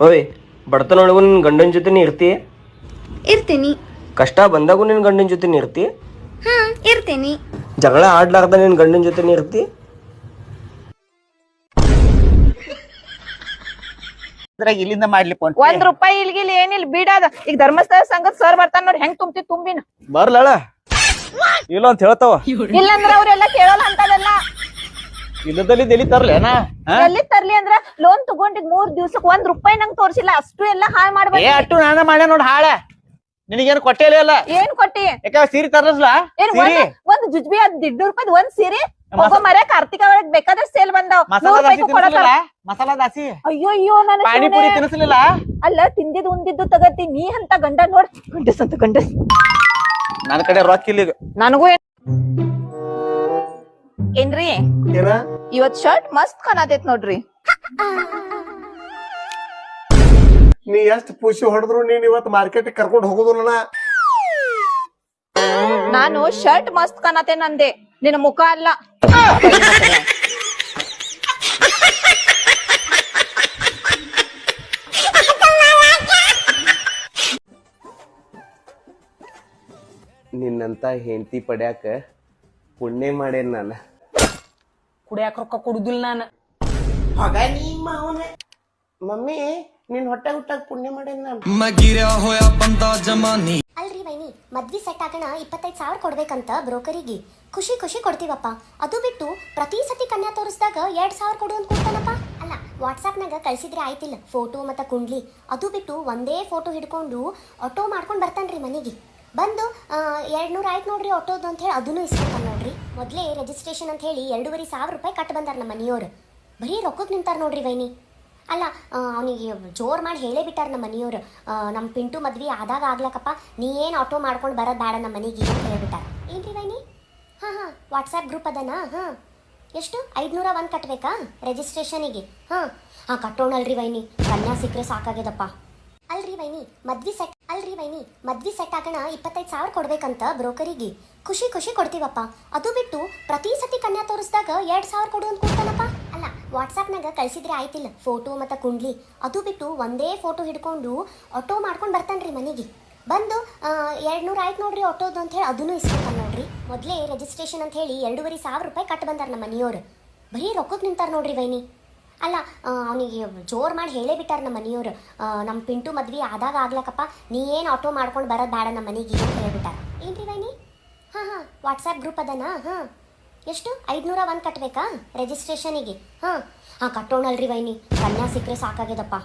ಓಯ್ ಬಡತನೊಳಗು ನಿನ್ ಗಂಡನ ಜೊತೆ ಇರ್ತಿ ಇರ್ತೀನಿ. ಕಷ್ಟ ಬಂದಾಗೂ ನಿನ್ನ ಗಂಡನ ಜೊತೆ ಇರ್ತಿ ಹಾ ಇರ್ತೀನಿ. ಜಗಳ ಆಡ್ಲಾರ್ದ ನಿನ್ ಗಂಡನ ಜೊತೆನೇ ಇರ್ತಿ ಅದ್ರಾಗ ಇಲ್ಲಿಂದ ಮಾಡ್ಲಿ ಫೋನ್ ಒಂದ್ ರೂಪಾಯಿ ಇಲ್ಗಿಲ್ ಏನಿಲ್ಲ ಬೀಡಾದ ಈಗ ಧರ್ಮಸ್ಥಳ ಸಂಘದ ಸರ್ ಬರ್ತಾನ ನೋಡಿ ಹೆಂಗ್ ತುಂಬತಿ ತುಂಬಿನ? ಬರ್ಲಳ ಇಲ್ಲ ಅಂತ ಹೇಳ್ತಾವ. ಇಲ್ಲಂದ್ರ ಅವ್ರೆಲ್ಲ ಕೇಳಲ್ಲ ಅಂತದೆಲ್ಲ. ಇಲ್ಲದಲ್ಲಿ ಎಲ್ಲಿ ತರ್ಲೇನಾ ಎಲ್ಲಿ ತರ್ಲಿ ಅಂದ್ರ ಲೋನ್ ತಗೊಂಡಿದ್ ಮೂರ್ ದಿವ್ಸಕ್ ಒಂದ್ ರೂಪಾಯಿ ನಂಗ್ ತೋರ್ಸಿಲ್ಲ ಅಷ್ಟು ಎಲ್ಲ ಹಾಳ್ ಏ ಮಾಡ್ಬೇಕು ಅಟ್ಟು ನಾನ ಮಾಡ್ಯ ನೋಡ್ ಹಾಳ. ನಿನಗೇನು ಕೊಟ್ಟೇ ಇಲ್ಲ ಏನ್ ಕೊಟ್ಟಿ? ಯಾಕ ಸೀರೆ ತರಸ್ಲಾ ಏನ್ ಸೀರೆ? ಒಂದ್ ಒಂದ್ ಜುಜ್ಬಿ ಅದ್ ದಿಡ್ ರೂಪಾಯಿ ಒಂದ್ ಸೀರೆ ಹೋಗೋ ಮರ ಕಾರ್ತಿಕ ಒಳಗ್ ಬೇಕಾದ್ರೆ ಸೇಲ್ ಬಂದಾವ್. ಮಸಾಲಾ ದಾಸಿ ಮಸಾಲಾ ದಾಸಿ? ಅಯ್ಯೋ ಅಯ್ಯೋ ನಾನು ಪಾನಿಪುರಿ ತಿನ್ಸಲಿಲ್ಲ? ಅಲ್ಲ ತಿಂದಿದ್ ಉಂದಿದ್ದು ತಗತಿ ನೀ ಅಂತ ಗಂಡ ನೋಡ್. ಗಂಡಸ್ ಅಂತ ಗಂಡಸ್. ನನ್ ಕಡೆ ರೊಕ್ಕ ಇಲ್ಲ ಈಗ ನನಗೂ ಏನ್ ಏನ್ರಿ? ಇವತ್ ಶರ್ಟ್ ಮಸ್ತ್ ಕಾಣತೈತ್ ನೋಡ್ರಿ. ನೀ ಎಷ್ಟ್ ಪೂಸಿ ಹೊಡೆದ್ರು ನೀನ್ ಇವತ್ ಮಾರ್ಕೆಟ್ ಕರ್ಕೊಂಡು ಹೋಗುದಿಲ್ಲ ನಾನು ಶರ್ಟ್ ಮಸ್ತ್ ಕಾಣತೇನ್ ಅಂದೆ ನಿನ್ನ ಮುಖ ಅಲ್ಲ. ನಿನ್ನಂತ ಹೆಂಡತಿ ಪಡ್ಯಾಕ ಪುಣ್ಯ ಮಾಡೇನ್ ನಾನು. ಕುಡಿಯಾಕ ರೊಕ್ಕ ಕೊಡುದಿಲ್ಲ ನಾನು. ಮಮ್ಮಿ ನಿನ್ ಹೊಟ್ಟೆ ಹುಟ್ಟಾಗ ಪುಣ್ಯ ಮಾಡೇನ್ ನಾನು? ಅಲ್ರಿ ವೈನಿ ಮದ್ವಿ ಸೆಟ್ ಆಗೋಣ ಇಪ್ಪತ್ತೈದು ಸಾವಿರ ಕೊಡ್ಬೇಕಂತ ಬ್ರೋಕರಿಗೆ. ಖುಷಿ ಖುಷಿ ಕೊಡ್ತೀವಪ್ಪ. ಅದು ಬಿಟ್ಟು ಪ್ರತಿ ಸತಿ ಕನ್ಯಾ ತೋರಿಸಿದಾಗ ಎರಡ್ ಸಾವಿರ ಕೊಡು ಅಂತ ಕೊಡ್ತಾನಪ್ಪ. ಅಲ್ಲ ವಾಟ್ಸಾಪ್ನಾಗ ಕಳ್ಸಿದ್ರೆ ಆಯ್ತಿಲ್ಲ ಫೋಟೋ ಮತ್ತು ಕುಂಡ್ಲಿ. ಅದು ಬಿಟ್ಟು ಒಂದೇ ಫೋಟೋ ಹಿಡ್ಕೊಂಡು ಆಟೋ ಮಾಡ್ಕೊಂಡು ಬರ್ತಾನ್ರಿ ಮನೆಗೆ. ಬಂದು ಎರಡು ನೂರು ಆಯ್ತು ನೋಡ್ರಿ ಆಟೋದು ಅಂತ ಹೇಳಿ ಅದನ್ನು ಇಸ್ಕೊತಾನೆ ನೋಡ್ರಿ. ಮೊದಲೇ ರಿಜಿಸ್ಟ್ರೇಷನ್ ಅಂತ ಹೇಳಿ ಎರಡೂವರೆ ಸಾವಿರ ರೂಪಾಯಿ ಕಟ್ಟು ಬಂದಾರ ನಮ್ಮ ಮನೆಯವರು ಬರೀ ರೊಕ್ಕಕ್ಕೆ ನಿಂತಾರ ನೋಡ್ರಿ ವೈನಿ. ಅಲ್ಲ ಅವನಿಗೆ ಜೋರು ಮಾಡಿ ಹೇಳೇ ಬಿಟ್ಟಾರ ನಮ್ಮ ಮನೆಯವರು ನಮ್ಮ ಪಿಂಟು ಮದ್ವಿ ಆದಾಗ ಆಗ್ಲಕ್ಕಪ್ಪ ನೀ ಏನು ಆಟೋ ಮಾಡ್ಕೊಂಡು ಬರೋದು ಬೇಡ ನಮ್ಮ ಮನೆಗೆ ಅಂತ ಹೇಳ್ಬಿಟ್ಟಾರ ಏನ್ರಿ ವೈನಿ? ಹಾಂ ಹಾಂ ವಾಟ್ಸಪ್ ಗ್ರೂಪ್ ಅದನಾ? ಹಾಂ. ಎಷ್ಟು? ಐದುನೂರ ಒಂದು ಕಟ್ಟಬೇಕಾ ರಿಜಿಸ್ಟ್ರೇಷನಿಗೆ ಹಾಂ. ಹಾಂ, ಕಟ್ಟೋಣಲ್ರಿ ವೈನಿ. ಕನ್ಯಾ ಸಿಕ್ಕರೆ ಸಾಕಾಗ್ಯದಪ್ಪ. ವೈನಿ, ಮದ್ವಿ ಸೆಟ್ ಅಲ್ರಿ ವೈನಿ, ಮದ್ವಿ ಸೆಟ್ ಆಗೋಣ ಇಪ್ಪತ್ತೈದು ಸಾವಿರ ಕೊಡ್ಬೇಕಂತ ಬ್ರೋಕರಿಗೆ. ಖುಷಿ ಖುಷಿ ಕೊಡ್ತೀವಪ್ಪ. ಅದು ಬಿಟ್ಟು ಪ್ರತಿ ಸತಿ ಕನ್ಯಾ ತೋರಿಸಿದಾಗ ಎರಡು ಸಾವಿರ ಕೊಡು ಅಂತ ಕೊಡ್ತಾನಪ್ಪ. ಅಲ್ಲ ವಾಟ್ಸಾಪ್ನಾಗ ಕಳಿಸಿದ್ರೆ ಆಯ್ತಿಲ್ಲ. ಫೋಟೋ ಮತ್ತು ಕುಂಡ್ಲಿ. ಅದು ಬಿಟ್ಟು ಒಂದೇ ಫೋಟೋ ಹಿಡ್ಕೊಂಡು ಆಟೋ ಮಾಡ್ಕೊಂಡು ಬರ್ತಾನ್ರಿ ಮನೆಗೆ. ಬಂದು ಎರಡು ನೂರು ಆಯ್ತು ನೋಡ್ರಿ ಆಟೋದು ಅಂತ ಹೇಳಿ ಅದನ್ನು ಇಸ್ಕೊತಾನೆ ನೋಡ್ರಿ. ಮೊದಲೇ ರಿಜಿಸ್ಟ್ರೇಷನ್ ಅಂತ ಹೇಳಿ ಎರಡೂವರೆ ಸಾವಿರ ರೂಪಾಯಿ ಕಟ್ಟು ಬಂದಾರ ನಮ್ಮ ಮನೆಯವರು ಬರೀ ರೊಕ್ಕಕ್ಕೆ ನಿಂತಾರೆ ನೋಡ್ರಿ ವೈನಿ. ಅಲ್ಲ ಅವನಿಗೆ ಜೋರು ಮಾಡಿ ಹೇಳೇ ಬಿಟ್ಟಾರ ನಮ್ಮ ಮನೆಯವರು. ನಮ್ಮ ಪಿಂಟು ಮದ್ವಿ ಆದಾಗ ಆಗ್ಲಕ್ಕಪ್ಪ ನೀ ಏನು ಆಟೋ ಮಾಡ್ಕೊಂಡು ಬರೋದು ಬೇಡ ನಮ್ಮ ಮನೆಗೆ ಅಂತ ಹೇಳ್ಬಿಟ್ಟಾರ. ಏನ್ರಿ ವೈನಿ? ಹಾಂ ಹಾಂ ವಾಟ್ಸಾಪ್ ಗ್ರೂಪ್ ಅದನಾ? ಹಾಂ. ಎಷ್ಟು? ಐದುನೂರ ಒಂದು ಕಟ್ಟಬೇಕಾ ರಿಜಿಸ್ಟ್ರೇಷನಿಗೆ ಹಾಂ. ಹಾಂ, ಕಟ್ಟೋಣಲ್ರಿ ವೈನಿ. ಕನ್ಯಾ ಸಿಕ್ಕರೆ ಸಾಕಾಗ್ಯದಪ್ಪ.